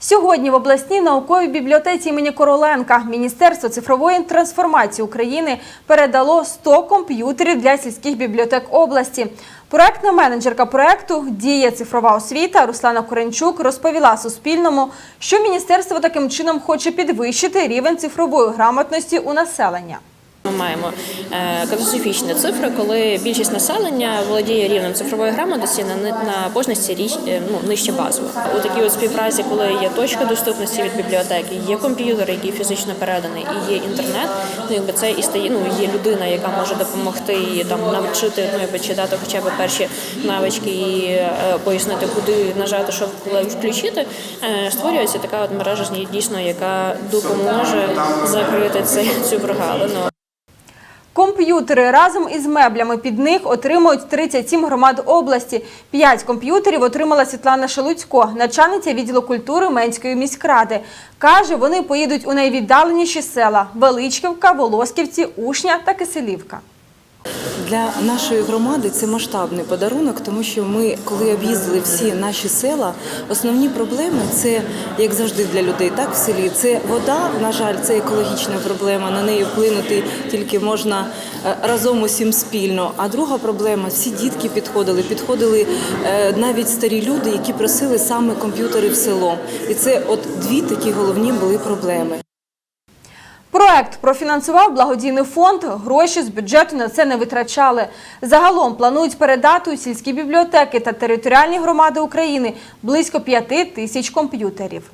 Сьогодні в обласній науковій бібліотеці імені Короленка Міністерство цифрової трансформації України передало 100 комп'ютерів для сільських бібліотек області. Проектна менеджерка проекту Діє цифрова освіта Руслана Коренчук розповіла Суспільному, що міністерство таким чином хоче підвищити рівень цифрової грамотності у населення. Ми маємо е, катастрофічні цифри, коли більшість населення володіє рівнем цифрової грамотності на, на кожності річ е, ну, нижче базових. У такій от співпраці, коли є точка доступності від бібліотеки, є комп'ютер, який фізично переданий, і є інтернет. Ну якби це і стає. Ну є людина, яка може допомогти і там навчити, ну якби чи дати хоча б перші навички і е, пояснити, куди нажати, що включити. Е, створюється така от мережа дійсно, яка допоможе закрити цю прогалину. Комп'ютери разом із меблями під них отримують 37 громад області. П'ять комп'ютерів отримала Світлана Шелудько, начальниця відділу культури Менської міськради. Каже, вони поїдуть у найвіддаленіші села – Величківка, Волосківці, Ушня та Киселівка. Для нашої громади це масштабний подарунок, тому що ми, коли об'їздили всі наші села, основні проблеми це як завжди для людей, так в селі. Це вода. На жаль, це екологічна проблема. На неї вплинути тільки можна е, разом усім спільно. А друга проблема всі дітки підходили, підходили е, навіть старі люди, які просили саме комп'ютери в село. І це от дві такі головні були проблеми. Проект профінансував благодійний фонд. Гроші з бюджету на це не витрачали. Загалом планують передати у сільські бібліотеки та територіальні громади України близько п'яти тисяч комп'ютерів.